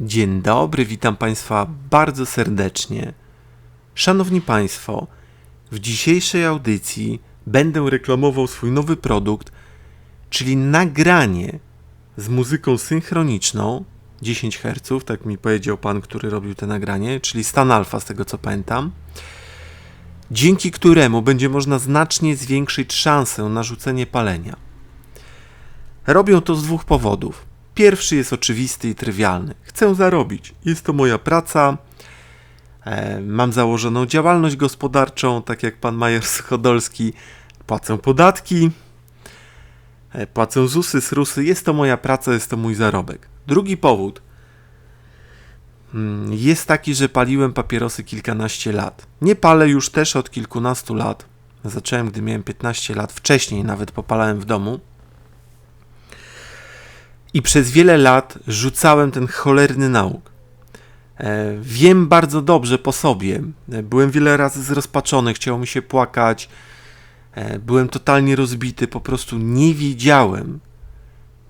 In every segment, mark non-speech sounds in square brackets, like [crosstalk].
Dzień dobry, witam Państwa bardzo serdecznie. Szanowni Państwo, w dzisiejszej audycji będę reklamował swój nowy produkt, czyli nagranie z muzyką synchroniczną 10 Hz, tak mi powiedział pan, który robił to nagranie, czyli stan alfa z tego co pamiętam, dzięki któremu będzie można znacznie zwiększyć szansę na rzucenie palenia. Robią to z dwóch powodów. Pierwszy jest oczywisty i trywialny. Chcę zarobić. Jest to moja praca. E, mam założoną działalność gospodarczą, tak jak pan Majer Schodolski. Płacę podatki, e, płacę ZUSy, SRUSy. Jest to moja praca, jest to mój zarobek. Drugi powód mm, jest taki, że paliłem papierosy kilkanaście lat. Nie palę już też od kilkunastu lat. Zacząłem, gdy miałem 15 lat. Wcześniej nawet popalałem w domu. I przez wiele lat rzucałem ten cholerny nauk. E, wiem bardzo dobrze po sobie. E, byłem wiele razy zrozpaczony, chciało mi się płakać. E, byłem totalnie rozbity, po prostu nie wiedziałem,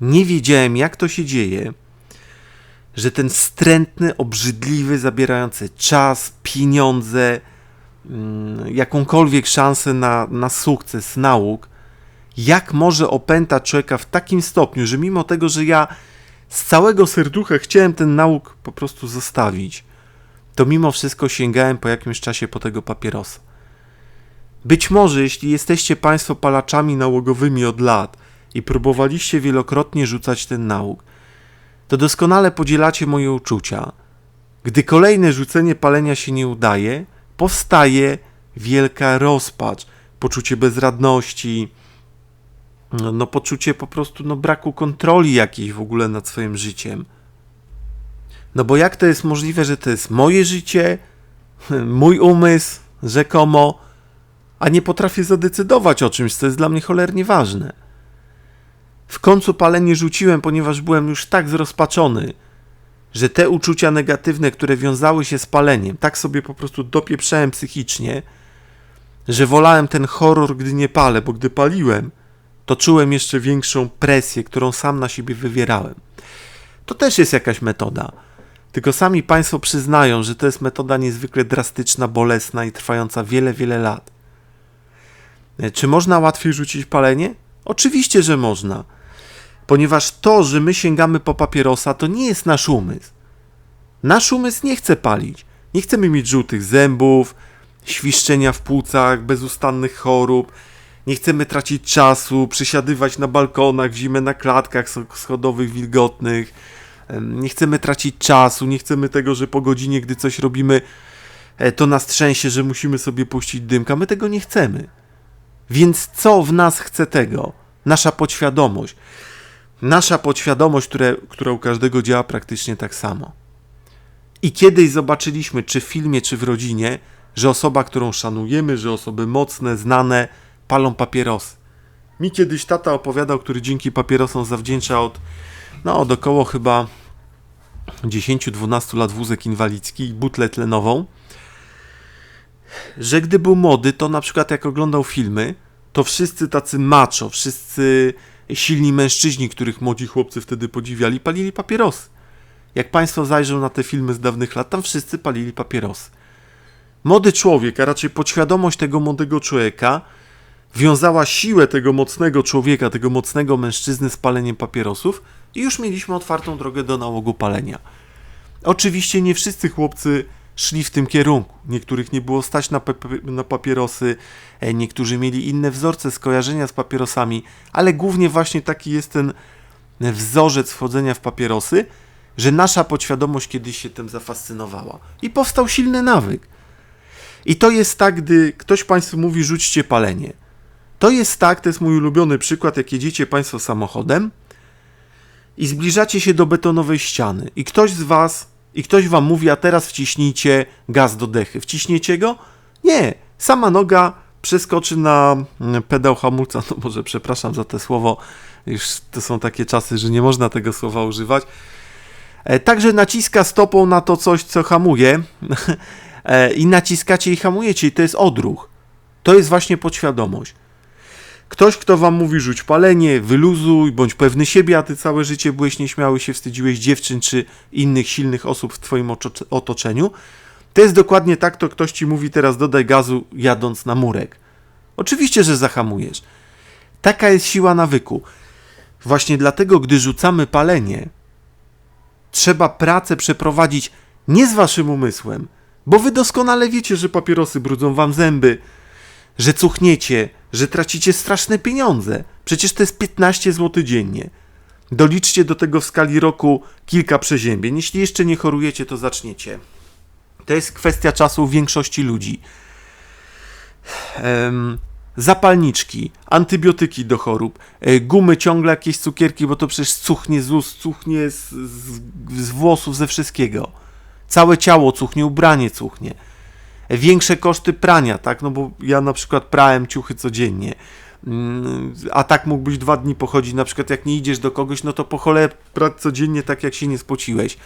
nie wiedziałem, jak to się dzieje, że ten wstrętny, obrzydliwy, zabierający czas, pieniądze, mm, jakąkolwiek szansę na, na sukces nauk, jak może opętać człowieka w takim stopniu, że mimo tego, że ja z całego serducha chciałem ten nauk po prostu zostawić, to mimo wszystko sięgałem po jakimś czasie po tego papierosa. Być może, jeśli jesteście Państwo palaczami nałogowymi od lat i próbowaliście wielokrotnie rzucać ten nauk, to doskonale podzielacie moje uczucia. Gdy kolejne rzucenie palenia się nie udaje, powstaje wielka rozpacz, poczucie bezradności, no, no poczucie po prostu no, braku kontroli jakiejś w ogóle nad swoim życiem. No bo jak to jest możliwe, że to jest moje życie, [laughs] mój umysł, rzekomo, a nie potrafię zadecydować o czymś, co jest dla mnie cholernie ważne. W końcu palenie rzuciłem, ponieważ byłem już tak zrozpaczony, że te uczucia negatywne, które wiązały się z paleniem, tak sobie po prostu dopieprzałem psychicznie, że wolałem ten horror, gdy nie palę, bo gdy paliłem, to czułem jeszcze większą presję, którą sam na siebie wywierałem. To też jest jakaś metoda. Tylko sami Państwo przyznają, że to jest metoda niezwykle drastyczna, bolesna i trwająca wiele, wiele lat. E, czy można łatwiej rzucić palenie? Oczywiście, że można. Ponieważ to, że my sięgamy po papierosa, to nie jest nasz umysł. Nasz umysł nie chce palić. Nie chcemy mieć żółtych zębów, świszczenia w płucach, bezustannych chorób, nie chcemy tracić czasu, przysiadywać na balkonach w zimę na klatkach schodowych wilgotnych. Nie chcemy tracić czasu, nie chcemy tego, że po godzinie, gdy coś robimy, e, to nas trzęsie, że musimy sobie puścić dymka. My tego nie chcemy. Więc co w nas chce tego? Nasza podświadomość. Nasza podświadomość, które, która u każdego działa praktycznie tak samo. I kiedyś zobaczyliśmy, czy w filmie, czy w rodzinie, że osoba, którą szanujemy, że osoby mocne, znane, palą papierosy. Mi kiedyś tata opowiadał, który dzięki papierosom zawdzięcza od, no, od około chyba 10-12 lat wózek inwalidzki i butlę tlenową, że gdy był młody, to na przykład jak oglądał filmy, to wszyscy tacy macho, wszyscy silni mężczyźni, których młodzi chłopcy wtedy podziwiali, palili papierosy. Jak Państwo zajrzą na te filmy z dawnych lat, tam wszyscy palili papierosy. Młody człowiek, a raczej podświadomość tego młodego człowieka wiązała siłę tego mocnego człowieka, tego mocnego mężczyzny z paleniem papierosów i już mieliśmy otwartą drogę do nałogu palenia. Oczywiście nie wszyscy chłopcy szli w tym kierunku. Niektórych nie było stać na, na papierosy, e, niektórzy mieli inne wzorce skojarzenia z papierosami, ale głównie właśnie taki jest ten wzorzec wchodzenia w papierosy, że nasza podświadomość kiedyś się tym zafascynowała. I powstał silny nawyk. I to jest tak, gdy ktoś Państwu mówi, rzućcie palenie. To jest tak, to jest mój ulubiony przykład, jak jedziecie Państwo samochodem i zbliżacie się do betonowej ściany i ktoś z Was, i ktoś Wam mówi, a teraz wciśnijcie gaz do dechy. Wciśniecie go? Nie. Sama noga przeskoczy na mm, pedał hamulca, [laughs] no może przepraszam za to słowo, już to są takie czasy, że nie można tego słowa używać. E, także naciska stopą na to coś, co hamuje [laughs] e, i naciskacie i hamujecie i to jest odruch. To jest właśnie podświadomość. Ktoś, kto wam mówi rzuć palenie, wyluzuj, bądź pewny siebie, a ty całe życie byłeś nieśmiały, się wstydziłeś dziewczyn czy innych silnych osób w twoim otoczeniu, to jest dokładnie tak, to ktoś ci mówi teraz dodaj gazu jadąc na murek. Oczywiście, że zahamujesz. Taka jest siła nawyku. Właśnie dlatego, gdy rzucamy palenie, trzeba pracę przeprowadzić nie z waszym umysłem, bo wy doskonale wiecie, że papierosy brudzą wam zęby, że cuchniecie, że tracicie straszne pieniądze. Przecież to jest 15 zł dziennie. Doliczcie do tego w skali roku kilka przeziębień. Jeśli jeszcze nie chorujecie, to zaczniecie. To jest kwestia czasu większości ludzi. Em, zapalniczki, antybiotyki do chorób, e, gumy ciągle jakieś cukierki, bo to przecież cuchnie z ust, cuchnie z, z, z włosów, ze wszystkiego. Całe ciało cuchnie, ubranie cuchnie. Większe koszty prania, tak? No bo ja na przykład prałem ciuchy codziennie. Mm, A tak mógłbyś dwa dni pochodzić, na przykład jak nie idziesz do kogoś, no to po cholerę prać codziennie tak jak się nie spociłeś.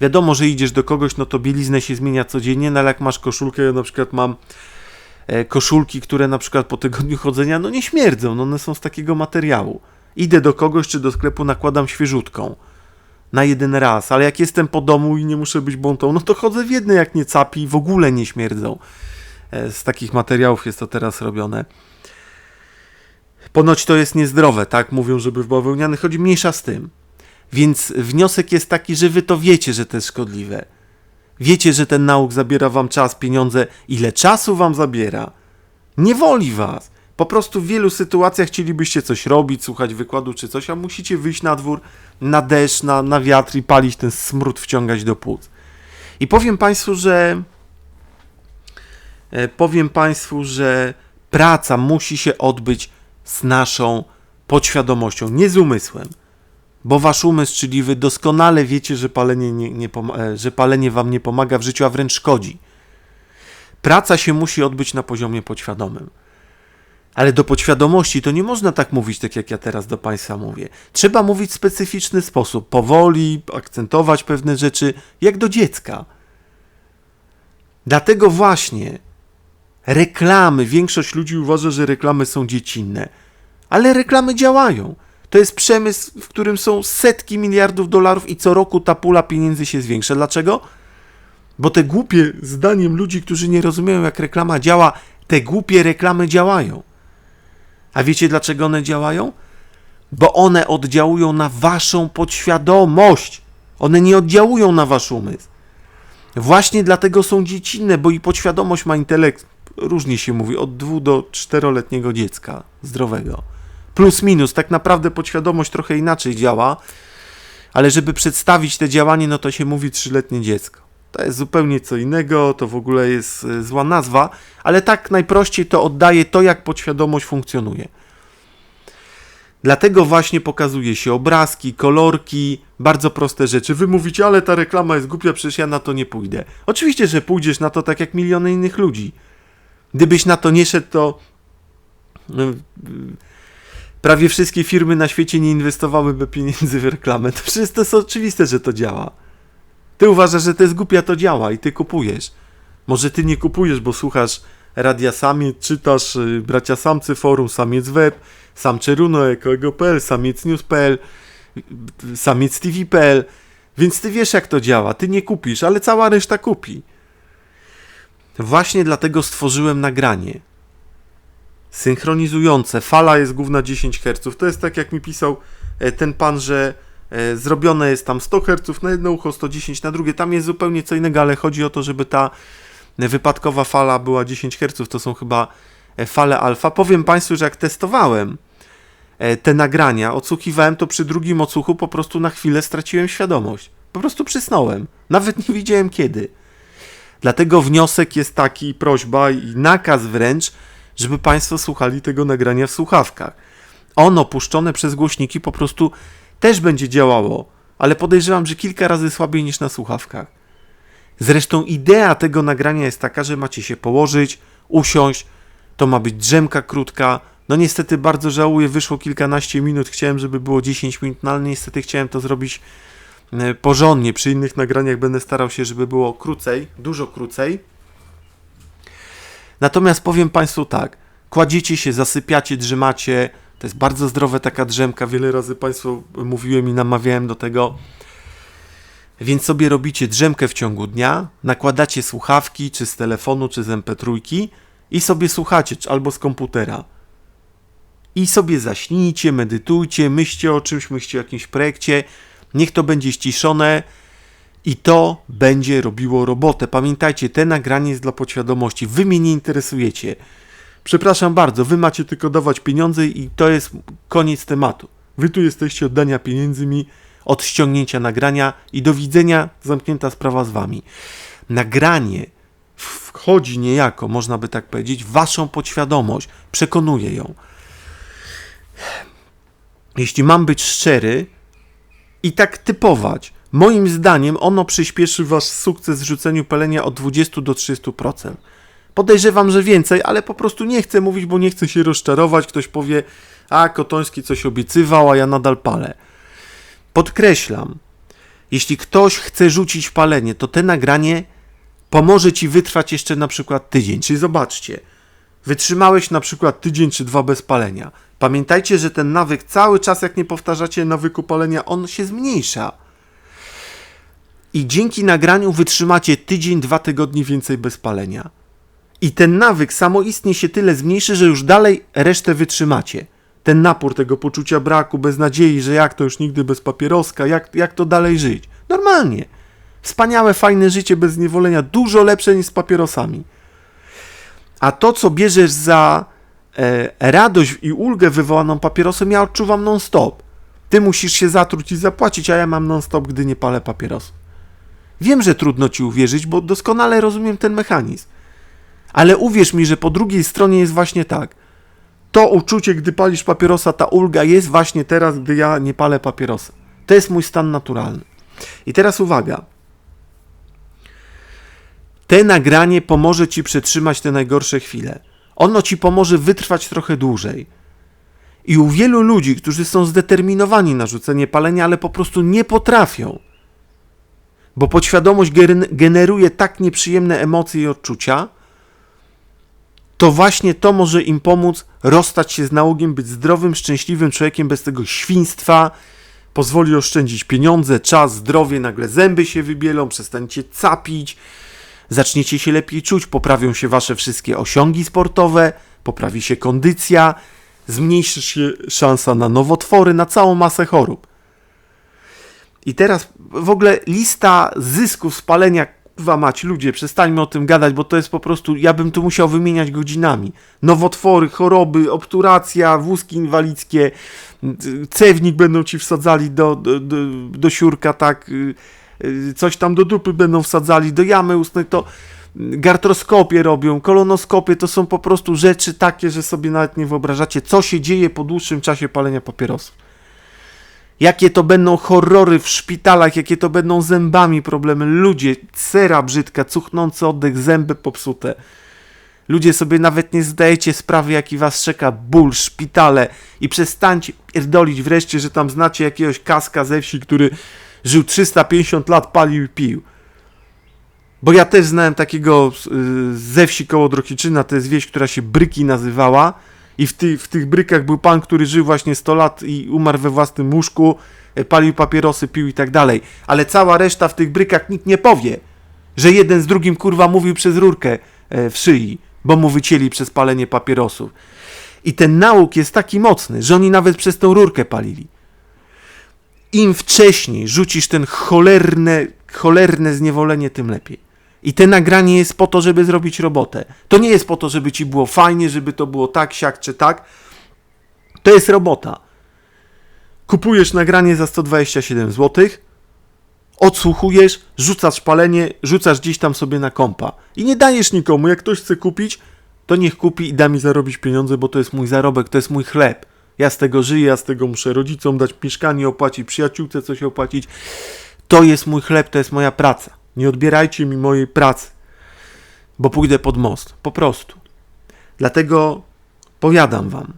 Wiadomo, że idziesz do kogoś, no to bieliznę się zmienia codziennie, no ale jak masz koszulkę, ja na przykład mam e, koszulki, które na przykład po tygodniu chodzenia, no nie śmierdzą, no one są z takiego materiału. Idę do kogoś czy do sklepu, nakładam świeżutką. Na jeden raz, ale jak jestem po domu i nie muszę być bątą, no to chodzę w jednej jak nie capi i w ogóle nie śmierdzą. E, Z takich materiałów jest to teraz robione. Ponoć to jest niezdrowe, tak? Mówią, żeby w bawełniany chodzi mniejsza z tym. Więc wniosek jest taki, że wy to wiecie, że to jest szkodliwe. Wiecie, że ten nauk zabiera wam czas, pieniądze. Ile czasu wam zabiera? Nie woli was. Po prostu w wielu sytuacjach chcielibyście coś robić, słuchać wykładu czy coś, a musicie wyjść na dwór, na deszcz, na, na wiatr i palić ten smród, wciągać do płuc. I powiem Państwu, że e, powiem Państwu, że praca musi się odbyć z naszą podświadomością, nie z umysłem. Bo wasz umysł, czyli wy doskonale wiecie, że palenie, nie, nie e, że palenie wam nie pomaga w życiu, a wręcz szkodzi. Praca się musi odbyć na poziomie podświadomym. Ale do podświadomości to nie można tak mówić, tak jak ja teraz do Państwa mówię. Trzeba mówić w specyficzny sposób, powoli, akcentować pewne rzeczy, jak do dziecka. Dlatego właśnie reklamy, większość ludzi uważa, że reklamy są dziecinne, ale reklamy działają. To jest przemysł, w którym są setki miliardów dolarów i co roku ta pula pieniędzy się zwiększa. Dlaczego? Bo te głupie, zdaniem ludzi, którzy nie rozumieją, jak reklama działa, te głupie reklamy działają. A wiecie dlaczego one działają? Bo one oddziałują na waszą podświadomość. One nie oddziałują na wasz umysł. Właśnie dlatego są dziecinne, bo i podświadomość ma intelekt, różnie się mówi, od 2 do 4-letniego dziecka zdrowego. Plus minus, tak naprawdę podświadomość trochę inaczej działa, ale żeby przedstawić te działanie, no to się mówi trzyletnie dziecko. To jest zupełnie co innego, to w ogóle jest e, zła nazwa, ale tak najprościej to oddaje to, jak podświadomość funkcjonuje. Dlatego właśnie pokazuje się obrazki, kolorki, bardzo proste rzeczy. Wy mówicie, ale ta reklama jest głupia, przecież ja na to nie pójdę. Oczywiście, że pójdziesz na to tak jak miliony innych ludzi. Gdybyś na to nie szedł, to no, y, prawie wszystkie firmy na świecie nie inwestowałyby pieniędzy w reklamę. To przecież to jest oczywiste, że to działa. Ty uważasz, że to jest głupia, to działa i ty kupujesz. Może ty nie kupujesz, bo słuchasz Radia Samiec, czytasz y, Bracia Samcy Forum, Samiec Web, Samcze Runo, Eko.pl, Samiec News.pl, Samiec TV.pl, więc ty wiesz jak to działa. Ty nie kupisz, ale cała reszta kupi. Właśnie dlatego stworzyłem nagranie synchronizujące. Fala jest główna 10 Hz. To jest tak jak mi pisał e, ten pan, że zrobione jest tam 100 Hz na jedno ucho, 110 na drugie. Tam jest zupełnie co innego, ale chodzi o to, żeby ta wypadkowa fala była 10 Hz. To są chyba e, fale alfa. Powiem Państwu, że jak testowałem e, te nagrania, odsłuchiwałem to przy drugim odsłuchu, po prostu na chwilę straciłem świadomość. Po prostu przysnąłem. Nawet nie wiedziałem kiedy. Dlatego wniosek jest taki, prośba i nakaz wręcz, żeby Państwo słuchali tego nagrania w słuchawkach. Ono puszczone przez głośniki po prostu też będzie działało, ale podejrzewam, że kilka razy słabiej niż na słuchawkach. Zresztą idea tego nagrania jest taka, że macie się położyć, usiąść, to ma być drzemka krótka. No niestety bardzo żałuję, wyszło kilkanaście minut, chciałem, żeby było 10 minut, no ale niestety chciałem to zrobić e, porządnie. Przy innych nagraniach będę starał się, żeby było krócej, dużo krócej. Natomiast powiem Państwu tak, kładziecie się, zasypiacie, drzymacie. To jest bardzo zdrowe taka drzemka. Wiele razy Państwu mówiłem i namawiałem do tego. Więc sobie robicie drzemkę w ciągu dnia, nakładacie słuchawki, czy z telefonu, czy z MP3 i sobie słuchacie, czy albo z komputera. I sobie zaśnijcie, medytujcie, myślcie o czymś, myślcie o jakimś projekcie. Niech to będzie ściszone i to będzie robiło robotę. Pamiętajcie, te nagranie jest dla podświadomości. Wy mnie nie interesujecie. Przepraszam bardzo, wy macie tylko dawać pieniądze i to jest koniec tematu. Wy tu jesteście od dania pieniędzy mi, od ściągnięcia nagrania i do widzenia, zamknięta sprawa z wami. Nagranie wchodzi niejako, można by tak powiedzieć, w waszą podświadomość, przekonuje ją. Jeśli mam być szczery i tak typować, moim zdaniem ono przyspieszy wasz sukces w rzuceniu palenia od 20 do 30%. Podejrzewam, że więcej, ale po prostu nie chcę mówić, bo nie chcę się rozczarować. Ktoś powie, a Kotoński coś obiecywał, a ja nadal palę. Podkreślam, jeśli ktoś chce rzucić palenie, to te nagranie pomoże ci wytrwać jeszcze na przykład tydzień. Czyli zobaczcie, wytrzymałeś na przykład tydzień czy dwa bez palenia. Pamiętajcie, że ten nawyk cały czas, jak nie powtarzacie nawyku palenia, on się zmniejsza. I dzięki nagraniu wytrzymacie tydzień, dwa tygodnie więcej bez palenia. I ten nawyk samoistnie się tyle zmniejszy, że już dalej resztę wytrzymacie. Ten napór tego poczucia braku, beznadziei, że jak to już nigdy bez papieroska, jak, jak to dalej żyć. Normalnie. Wspaniałe, fajne życie bez zniewolenia, dużo lepsze niż z papierosami. A to, co bierzesz za e, radość i ulgę wywołaną papierosem, ja odczuwam non-stop. Ty musisz się zatruć i zapłacić, a ja mam non-stop, gdy nie palę papierosów. Wiem, że trudno ci uwierzyć, bo doskonale rozumiem ten mechanizm. Ale uwierz mi, że po drugiej stronie jest właśnie tak. To uczucie, gdy palisz papierosa, ta ulga jest właśnie teraz, gdy ja nie palę papierosa. To jest mój stan naturalny. I teraz uwaga. Te nagranie pomoże ci przetrzymać te najgorsze chwile. Ono ci pomoże wytrwać trochę dłużej. I u wielu ludzi, którzy są zdeterminowani na rzucenie palenia, ale po prostu nie potrafią, bo podświadomość generuje tak nieprzyjemne emocje i odczucia, to właśnie to może im pomóc rozstać się z nałogiem, być zdrowym, szczęśliwym człowiekiem bez tego świństwa, pozwoli oszczędzić pieniądze, czas, zdrowie, nagle zęby się wybielą, przestaniecie capić, zaczniecie się lepiej czuć, poprawią się wasze wszystkie osiągi sportowe, poprawi się kondycja, zmniejszy się szansa na nowotwory, na całą masę chorób. I teraz w ogóle lista zysków spalenia Kurwa mać, ludzie, przestańmy o tym gadać, bo to jest po prostu, ja bym tu musiał wymieniać godzinami. Nowotwory, choroby, obturacja, wózki inwalidzkie, cewnik będą ci wsadzali do, do, do, do siurka, tak, y, y, coś tam do dupy będą wsadzali, do jamy ustnej, to gartroskopie robią, kolonoskopie, to są po prostu rzeczy takie, że sobie nawet nie wyobrażacie, co się dzieje po dłuższym czasie palenia papierosów jakie to będą horrory w szpitalach, jakie to będą zębami problemy. Ludzie, cera brzydka, cuchnący oddech, zęby popsute. Ludzie sobie nawet nie zdajecie sprawy, jaki was czeka ból, szpitale i przestańcie pierdolić wreszcie, że tam znacie jakiegoś kaska ze wsi, który żył 350 lat, palił i pił. Bo ja też znałem takiego y, ze wsi koło Drohiczyna, to jest wieś, która się Bryki nazywała, i w, ty, w tych brykach był pan, który żył właśnie 100 lat i umarł we własnym łóżku, e, palił papierosy, pił i tak dalej. Ale cała reszta w tych brykach nikt nie powie, że jeden z drugim kurwa mówił przez rurkę e, w szyi, bo mu wycięli przez palenie papierosów. I ten nauk jest taki mocny, że oni nawet przez tą rurkę palili. Im wcześniej rzucisz ten cholerne, cholerne zniewolenie, tym lepiej. I te nagranie jest po to, żeby zrobić robotę. To nie jest po to, żeby ci było fajnie, żeby to było tak, siak czy tak. To jest robota. Kupujesz nagranie za 127 zł, odsłuchujesz, rzucasz palenie, rzucasz gdzieś tam sobie na kompa. I nie dajesz nikomu. Jak ktoś chce kupić, to niech kupi i da mi zarobić pieniądze, bo to jest mój zarobek, to jest mój chleb. Ja z tego żyję, ja z tego muszę rodzicom dać mieszkanie, opłacić przyjaciółce coś opłacić. To jest mój chleb, to jest moja praca. Nie odbierajcie mi mojej pracy, bo pójdę pod most. Po prostu. Dlatego powiadam wam,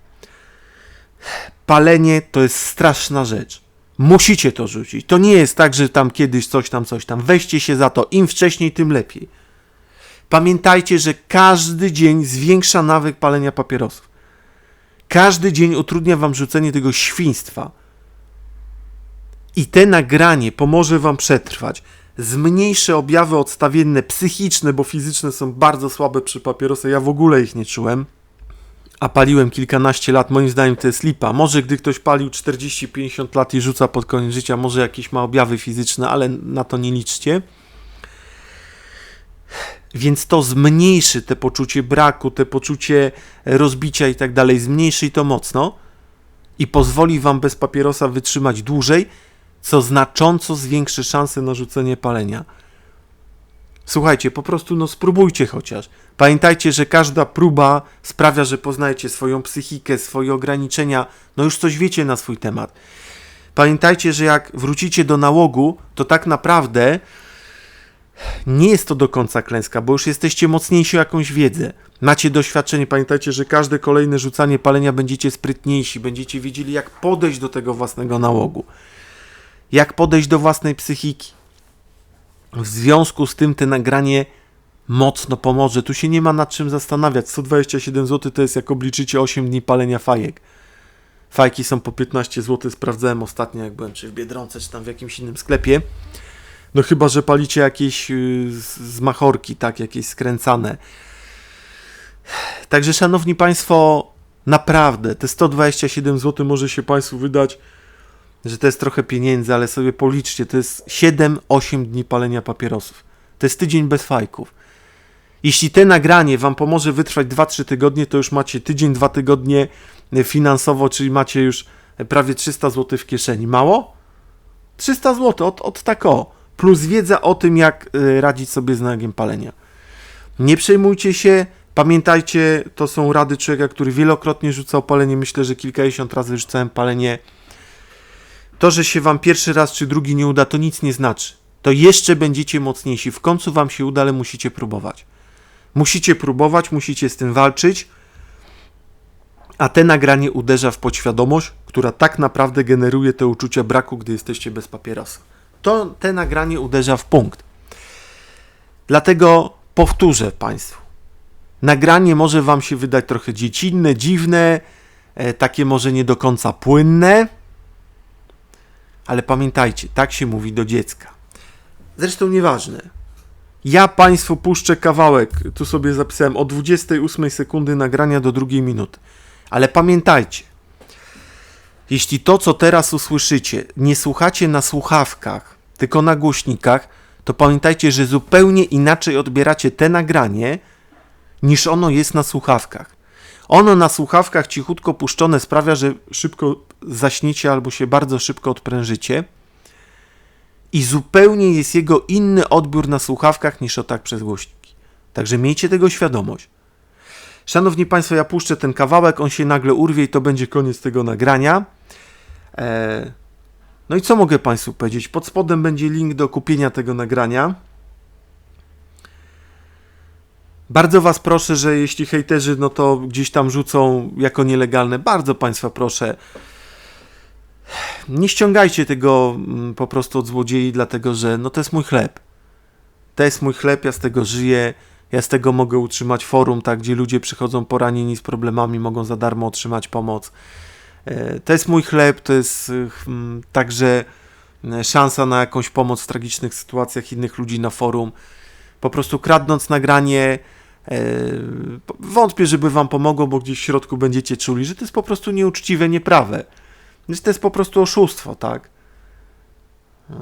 palenie to jest straszna rzecz. Musicie to rzucić. To nie jest tak, że tam kiedyś coś tam, coś tam. Weźcie się za to. Im wcześniej, tym lepiej. Pamiętajcie, że każdy dzień zwiększa nawyk palenia papierosów. Każdy dzień utrudnia wam rzucenie tego świństwa. I te nagranie pomoże wam przetrwać. Zmniejszy objawy odstawienne psychiczne, bo fizyczne są bardzo słabe przy papierosach. Ja w ogóle ich nie czułem. A paliłem kilkanaście lat. Moim zdaniem to jest lipa. Może gdy ktoś palił 40-50 lat i rzuca pod koniec życia, może jakieś ma objawy fizyczne, ale na to nie liczcie. Więc to zmniejszy te poczucie braku, te poczucie rozbicia i tak dalej. Zmniejszy to mocno i pozwoli wam bez papierosa wytrzymać dłużej, co znacząco zwiększy szanse na rzucenie palenia. Słuchajcie, po prostu no spróbujcie chociaż. Pamiętajcie, że każda próba sprawia, że poznajecie swoją psychikę, swoje ograniczenia, no już coś wiecie na swój temat. Pamiętajcie, że jak wrócicie do nałogu, to tak naprawdę nie jest to do końca klęska, bo już jesteście mocniejsi o jakąś wiedzę. Macie doświadczenie, pamiętajcie, że każde kolejne rzucanie palenia będziecie sprytniejsi, będziecie wiedzieli, jak podejść do tego własnego nałogu, jak podejść do własnej psychiki. W związku z tym te nagranie mocno pomoże. Tu się nie ma nad czym zastanawiać. 127 zł to jest jak obliczycie 8 dni palenia fajek. Fajki są po 15 zł, sprawdzałem ostatnio, jak byłem czy w Biedronce, czy tam w jakimś innym sklepie. No chyba, że palicie jakieś yy, z machorki, tak, jakieś skręcane. Także, szanowni Państwo, naprawdę te 127 zł może się Państwu wydać, że to jest trochę pieniędzy, ale sobie policzcie, to jest 7-8 dni palenia papierosów. To jest tydzień bez fajków. Jeśli te nagranie Wam pomoże wytrwać 2-3 tygodnie, to już macie tydzień, dwa tygodnie finansowo, czyli macie już prawie 300 zł w kieszeni. Mało? 300 zł od, od tak o. Plus wiedza o tym, jak y, radzić sobie z nagiem palenia. Nie przejmujcie się, pamiętajcie, to są rady człowieka, który wielokrotnie rzucał palenie. Myślę, że kilkadziesiąt razy rzucałem palenie. To, że się Wam pierwszy raz czy drugi nie uda, to nic nie znaczy. To jeszcze będziecie mocniejsi. W końcu Wam się uda, ale musicie próbować. Musicie próbować, musicie z tym walczyć, a te nagranie uderza w podświadomość, która tak naprawdę generuje te uczucia braku, gdy jesteście bez papierosa. To te nagranie uderza w punkt. Dlatego powtórzę Państwu. Nagranie może Wam się wydać trochę dziecinne, dziwne, e, takie może nie do końca płynne, ale pamiętajcie, tak się mówi do dziecka. Zresztą nieważne. Ja Państwu puszczę kawałek, tu sobie zapisałem, od 28 sekundy nagrania do drugiej minuty. Ale pamiętajcie, jeśli to, co teraz usłyszycie, nie słuchacie na słuchawkach, tylko na głośnikach, to pamiętajcie, że zupełnie inaczej odbieracie te nagranie, niż ono jest na słuchawkach. Ono na słuchawkach cichutko puszczone sprawia, że szybko zaśniecie albo się bardzo szybko odprężycie i zupełnie jest jego inny odbiór na słuchawkach niż o tak przez głośniki. Także miejcie tego świadomość. Szanowni Państwo, ja puszczę ten kawałek, on się nagle urwie i to będzie koniec tego nagrania. Eee, no i co mogę Państwu powiedzieć? Pod spodem będzie link do kupienia tego nagrania. Bardzo Was proszę, że jeśli hejterzy, no to gdzieś tam rzucą jako nielegalne, bardzo Państwa proszę, nie ściągajcie tego mm, po prostu od złodziei, dlatego że no to jest mój chleb. To jest mój chleb, ja z tego żyję, ja z tego mogę utrzymać forum, tak, gdzie ludzie przychodzą poranieni z problemami, mogą za darmo otrzymać pomoc. E, to jest mój chleb, to jest mm, także e, szansa na jakąś pomoc w tragicznych sytuacjach innych ludzi na forum. Po prostu kradnąc nagranie, e, wątpię, żeby wam pomogło, bo gdzieś w środku będziecie czuli, że to jest po prostu nieuczciwe, nieprawe. Że to jest po prostu oszustwo, tak?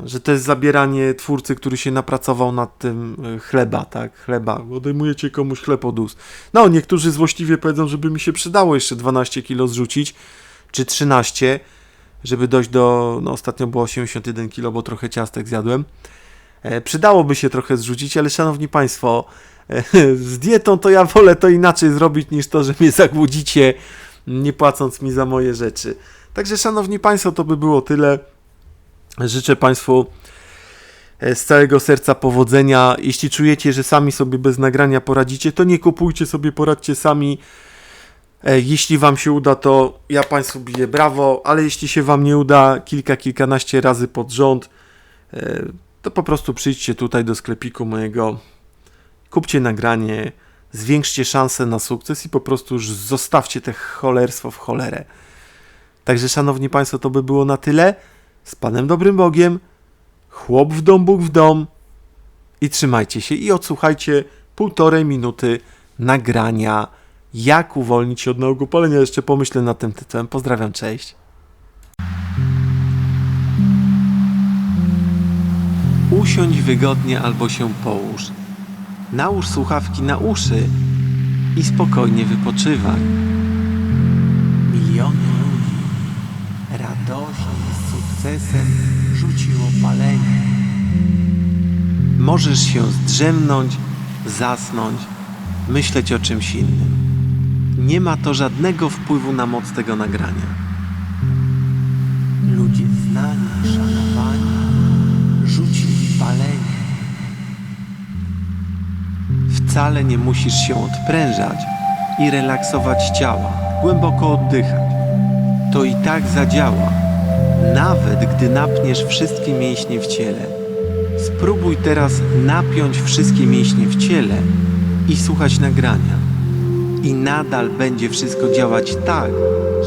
Że to jest zabieranie twórcy, który się napracował nad tym chleba, tak? Chleba. Odejmujecie komuś chleb od ust. No, niektórzy złośliwie powiedzą, żeby mi się przydało jeszcze 12 kilo zrzucić, czy 13, żeby dojść do, no ostatnio było 81 kg, bo trochę ciastek zjadłem. E, przydałoby się trochę zrzucić, ale szanowni Państwo, e, [laughs] z dietą to ja wolę to inaczej zrobić niż to, że mnie zagłodzicie, nie płacąc mi za moje rzeczy. Także szanowni Państwo, to by było tyle. Życzę Państwu e, z całego serca powodzenia. Jeśli czujecie, że sami sobie bez nagrania poradzicie, to nie kupujcie sobie, poradźcie sami. Jeśli Wam się uda, to ja Państwu biję brawo, ale jeśli się Wam nie uda kilka, kilkanaście razy pod rząd, to po prostu przyjdźcie tutaj do sklepiku mojego kupcie nagranie, zwiększcie szanse na sukces i po prostu już zostawcie te cholerstwo w cholerę. Także, szanowni Państwo, to by było na tyle. Z Panem Dobrym Bogiem, chłop w dom, Bóg w dom i trzymajcie się i odsłuchajcie półtorej minuty nagrania jak uwolnić się od nałogu palenia. Jeszcze pomyślę nad tym tytułem. Pozdrawiam, cześć. Usiądź wygodnie albo się połóż. Nałóż słuchawki na uszy i spokojnie wypoczywaj. Miliony ludzi radośnie z sukcesem rzuciło palenie. Możesz się zdrzemnąć, zasnąć, myśleć o czymś innym. Nie ma to żadnego wpływu na moc tego nagrania. Ludzie znani, szanowani, Wcale nie musisz się odprężać i relaksować ciała, głęboko oddychać. To i tak zadziała, nawet gdy napniesz wszystkie mięśnie w ciele. Spróbuj teraz napiąć wszystkie mięśnie w ciele i słuchać nagrania. I nadal będzie wszystko działać tak,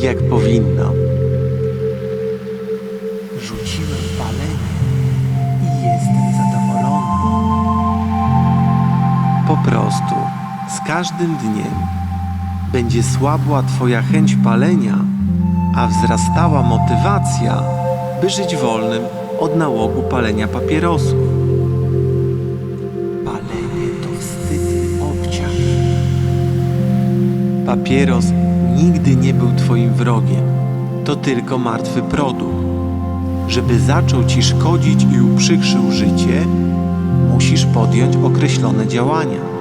jak powinno. Po prostu z każdym dniem będzie słabła Twoja chęć palenia, a wzrastała motywacja, by żyć wolnym od nałogu palenia papierosów. Palenie to wstyd obciach. Papieros nigdy nie był Twoim wrogiem. To tylko martwy produkt. Żeby zaczął Ci szkodzić i uprzykrzył życie, musisz podjąć określone działania.